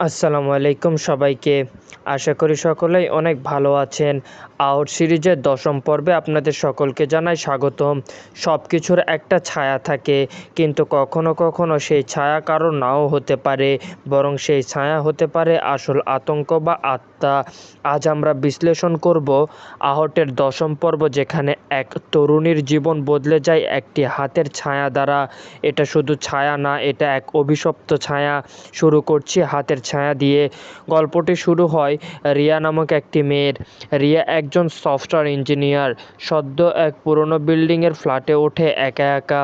আসসালামু আলাইকুম সবাইকে। আশা করি সকলেই অনেক ভালো আছেন। আউট সিরিজের দশম পর্বে আপনাদের সকলকে জানাই স্বাগতম। সব কিছুর একটা ছায়া থাকে, কিন্তু কখনো কখনো সেই ছায়া কারও নাও হতে পারে, বরং সেই ছায়া হতে পারে আসল আতঙ্ক বা আত্মা। আজ আমরা বিশ্লেষণ করব আহটের দশম পর্ব, যেখানে এক তরুণীর জীবন বদলে যায় একটি হাতের ছায়া দ্বারা। এটা শুধু ছায়া না, এটা এক অভিশপ্ত ছায়া। শুরু করছি হাতের ছায়া দিয়ে গল্পটি শুরু হয় রিয়া নামক একটি মেয়ের। রিয়া একজন সফটওয়্যার ইঞ্জিনিয়ার। সদ্য এক পুরনো বিল্ডিংয়ের ফ্ল্যাটে ওঠে একা একা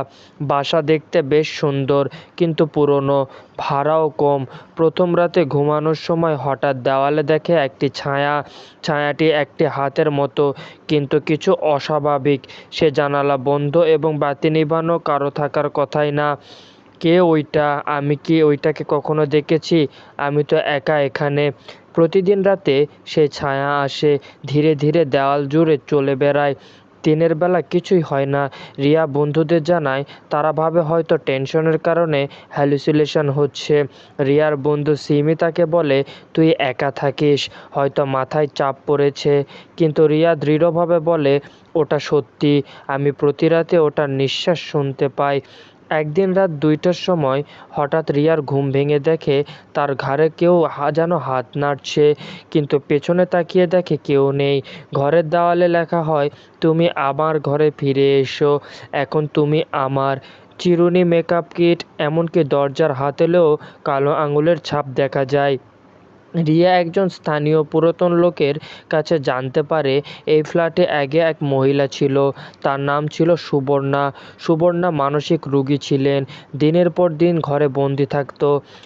বাসা দেখতে বেশ সুন্দর, কিন্তু পুরনো, ভাড়াও কম। প্রথম রাতে ঘুমানোর সময় হঠাৎ দেওয়ালে দেখে একটি ছায়া, ছায়াটি একটি হাতের মতো, কিন্তু কিছু অস্বাভাবিক। সে জানালা বন্ধ এবং বাতি নিভানো কারও থাকার কথাই না। কে ওইটা? আমি কি ওইটাকে কখনো দেখেছি? আমি তো একা এখানে। প্রতিদিন রাতে সে ছায়া আসে, ধীরে ধীরে দেওয়াল জুড়ে চলে বেড়ায়। দিনের বেলা কিছুই হয় না। রিয়া বন্ধুদের জানায়, তারা ভাবে হয়তো টেনশনের কারণে হ্যালুসিলেশন হচ্ছে। রিয়ার বন্ধু সিমি তাকে বলে, তুই একা থাকিস, হয়তো মাথায় চাপ পড়েছে। কিন্তু রিয়া দৃঢ়ভাবে বলে, ওটা সত্যি। আমি প্রতি রাতে ওটার নিঃশ্বাস শুনতে পাই। একদিন রাত দুইটার সময় হঠাৎ রিয়ার ঘুম ভেঙে দেখে তার ঘাড়ে কেউ যেন হাত নাড়ছে, কিন্তু পেছনে তাকিয়ে দেখে কেউ নেই। ঘরের দেওয়ালে লেখা হয়, তুমি আমার ঘরে ফিরে এসো, এখন তুমি আমার চিরুনি মেকআপ কিট এমনকি দরজার হাতেলেও কালো আঙুলের ছাপ দেখা যায়। রিয়া একজন স্থানীয় পুরাতন লোকের কাছে জানতে পারে এই ফ্ল্যাটে আগে এক মহিলা ছিল। তার নাম ছিল সুবর্ণা। সুবর্ণা মানসিক রুগী ছিলেন। দিনের পর দিন ঘরে বন্দি থাকত।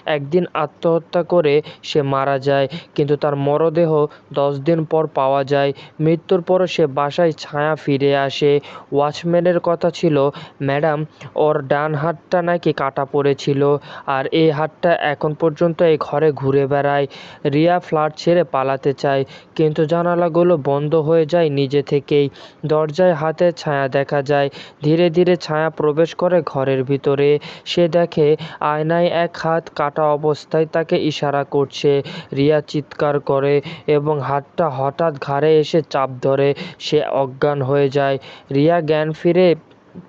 একদিন আত্মহত্যা করে সে মারা যায়, কিন্তু তার মরদেহ দশ দিন পর পাওয়া যায়। মৃত্যুর পরও সে বাসায় ছায়া ফিরে আসে। ওয়াচম্যানের কথা ছিল, ম্যাডাম, ওর ডান হাতটা নাকি কাটা পড়েছিল, আর এই হাতটা এখন পর্যন্ত এই ঘরে ঘুরে বেড়ায়। রিয়া ফ্ল্যাট ছেড়ে পালাতে চায়, কিন্তু জানালাগুলো বন্ধ হয়ে যায় নিজে থেকেই। দরজায় হাতের ছায়া দেখা যায়, ধীরে ধীরে ছায়া প্রবেশ করে ঘরের ভিতরে। সে দেখে আয়নায় এক হাত কাটা অবস্থায় তাকে ইশারা করছে। রিয়া চিৎকার করে এবং হাতটা হঠাৎ ঘাড়ে এসে চাপ ধরে সে অজ্ঞান হয়ে যায়। রিয়া জ্ঞান ফিরে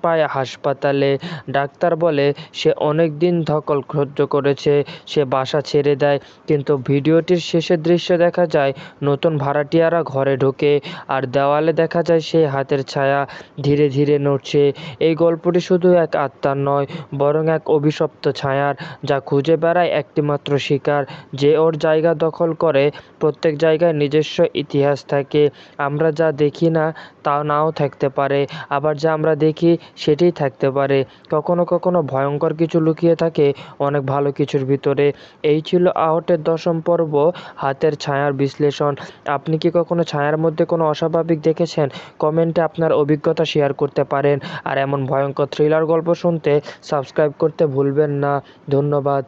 পায় হাসপাতালে। ডাক্তার বলে, সে অনেক দিন ধকল সহ্য করেছে, সে বাসা ছেড়ে দেয়। কিন্তু ভিডিওটির শেষের দৃশ্য দেখা যায়, নতুন ভাড়াটিয়ারা ঘরে ঢোকে আর দেওয়ালে দেখা যায় সেই হাতের ছায়া ধীরে ধীরে নড়ছে। এই গল্পটি শুধু এক আত্মার নয়, বরং এক অভিশপ্ত ছায়ার, যা খুঁজে বেড়ায় একটিমাত্র শিকার। যে ওর জায়গা দখল করে, প্রত্যেক জায়গায় নিজস্ব ইতিহাস থাকে। আমরা যা দেখি না, তা নাও থাকতে পারে। আবার যা আমরা দেখি সেটিই থাকতে পারে। কখনো কখনো ভয়ঙ্কর কিছু লুকিয়ে থাকে অনেক ভালো কিছুর ভিতরে। এই ছিল আহটের দশম পর্ব, হাতের ছায়ার বিশ্লেষণ। আপনি কি কখনো ছায়ার মধ্যে কোনো অস্বাভাবিক দেখেছেন? কমেন্টে আপনার অভিজ্ঞতা শেয়ার করতে পারেন। আর এমন ভয়ঙ্কর থ্রিলার গল্প শুনতে সাবস্ক্রাইব করতে ভুলবেন না। ধন্যবাদ।